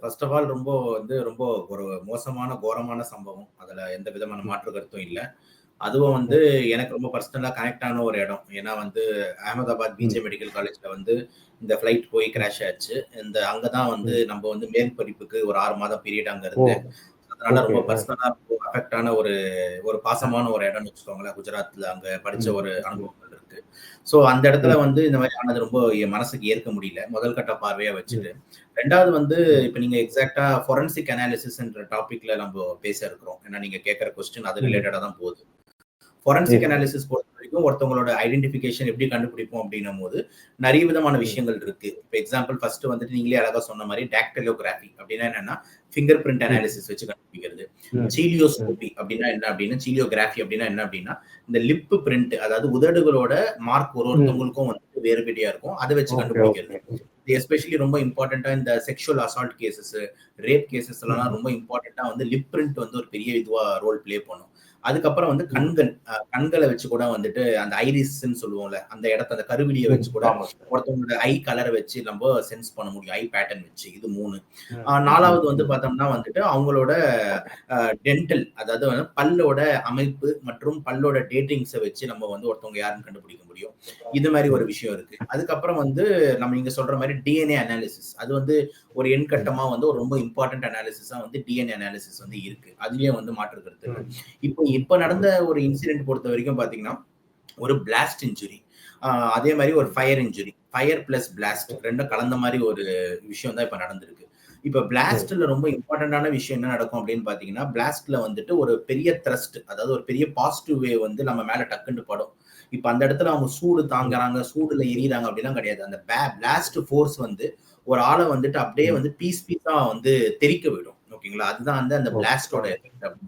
First of all ரொம்ப வந்து ரொம்ப ஒரு மோசமான கோரமான சம்பவம். அதுல எந்த விதமான மாற்று கருத்தும் இல்லை. அதுவும் வந்து எனக்கு ரொம்ப பர்சனலா கனெக்ட் ஆன ஒரு இடம். ஏன்னா வந்து அகமதாபாத் பிஜே மெடிக்கல் காலேஜ்ல வந்து இந்த ஃபிளைட் போய் கிராஷ் ஆச்சு. இந்த அங்கதான் வந்து நம்ம வந்து மேல் படிப்புக்கு ஒரு ஆறு மாதம் பீரியட் அங்க இருந்து. அதனால ரொம்ப பர்சனலா அஃபெக்ட் ஆன ஒரு ஒரு பாசமான ஒரு இடம்னு வச்சுக்கோங்களேன். குஜராத்ல அங்க படிச்ச ஒரு அனுபவங்கள். சோ அந்த இடத்துல வந்து இந்த மாதிரி ஆனது ரொம்ப மனசுக்கு ஏற்க முடியல. முதல் கட்ட பார்வையா வச்சுட்டு. ரெண்டாவது வந்து இப்ப நீங்க எக்ஸாக்டா ஃபொரன்சிக் அனாலிசிஸ்ன்ற டாபிக்ல நம்ம பேச இருக்கிறோம். ஏன்னா நீங்க கேட்கற கொஸ்டின் அது ரிலேட்டடா தான் போகுது. ஃபொரன்சிக் அனாலிசிஸ் பொறுத்த வரைக்கும் ஒருத்தவங்களோட ஐடென்டிபிகேஷன் எப்படி கண்டுபிடிப்போம் அப்படின்னும் போது நிறைய விதமான விஷயங்கள் இருக்கு. இப்போ எக்ஸாம்பிள் ஃபர்ஸ்ட் வந்துட்டு நீங்களே அழகா சொன்ன மாதிரி டாக்டலோகிராஃபி அப்படின்னா என்னன்னா ஃபிங்கர் பிரிண்ட் அனாலிசிஸ் வச்சு கண்டுபிடிக்கிறது. சீலியோஸ்கோபி அப்படின்னா என்ன அப்படின்னா சீலியோகிராஃபி அப்படின்னா என்ன அப்படின்னா இந்த லிப் பிரிண்ட் அதாவது உதடுகளோட மார்க் ஒரு ஒருத்தவங்களுக்கும் வந்து வேறுபடியா இருக்கும். அதை வச்சு கண்டுபிடிக்கிறது. எஸ்பெஷலி ரொம்ப இம்பார்ட்டண்டா இந்த sexual assault cases rape cases எல்லாம் ரொம்ப இம்பார்ட்டண்டா வந்து லிப் பிரிண்ட் வந்து ஒரு பெரிய இதுவா ரோல் பிளே பண்ணும். அதுக்கப்புறம் வந்து கண்கள் கண்களை வச்சு கூட வந்துட்டு அந்த ஐரிஸ்ன்னு சொல்லுவோம்ல அந்த இடத்த அந்த கருவிலியை வச்சு கூட ஒருத்தவங்களோட ஐ கலரை வச்சு நம்ம சென்ஸ் பண்ண முடியும். ஐ பேட்டர்ன் வச்சு இது மூணு. நாலாவது வந்து பார்த்தோம்னா வந்துட்டு அவங்களோட டென்டல் அதாவது வந்து பல்லோட அமைப்பு மற்றும் பல்லோட டேட்டிங்ஸை வச்சு நம்ம வந்து ஒருத்தவங்க யாருன்னு கண்டுபிடிக்க முடியும். இது மாதிரி ஒரு விஷயம் இருக்கு. அதுக்கப்புறம் வந்து நம்ம நீங்க சொல்ற மாதிரி டிஎன்ஏ அனாலிசிஸ் அது வந்து ஒரு எண்கட்டமா வந்து ஒரு ரொம்ப இம்பார்ட்டன்ட் அனாலிசிஸா வந்து டிஎன்ஏ அனாலிசிஸ் வந்து இருக்கு. அதுலயே வந்து மாற்று கருத்து இப்போ இப்ப நடந்த ஒரு இன்சிடென்ட் பொறுத்த வரைக்கும் பாத்தீங்கன்னா ஒரு பிளாஸ்ட் இன்ஜுரி அதே மாதிரி ஒரு fire injury fire plus blast ரெண்டும் கலந்த மாதிரி ஒரு விஷயம் தான் இப்ப நடந்திருக்கு. இப்ப பிளாஸ்ட்ல ரொம்ப இம்பார்ட்டன்டான விஷயம் என்ன நடக்கும் அப்படின்னு பாத்தீங்கன்னா பிளாஸ்ட்ல வந்துட்டு ஒரு பெரிய த்ரஸ்ட் அதாவது ஒரு பெரிய பாசிட்டிவ் வே வந்து நம்ம மேல டக்குன்னு படும். இப்ப அந்த இடத்துல அவங்க சூடு தாங்குறாங்க சூடுல எரியுறாங்க அப்படிலாம் கிடையாது. அந்த பிளாஸ்ட் ஃபோர்ஸ் வந்து ஒரு ஆளை வந்துட்டு அப்படியே வந்து பீஸ் பீஸா வந்து தெரிக்க விடும். ஓகேங்களா? அதுதான் வந்து அந்த பிளாஸ்டோட எஃபெக்ட் அப்படின்னு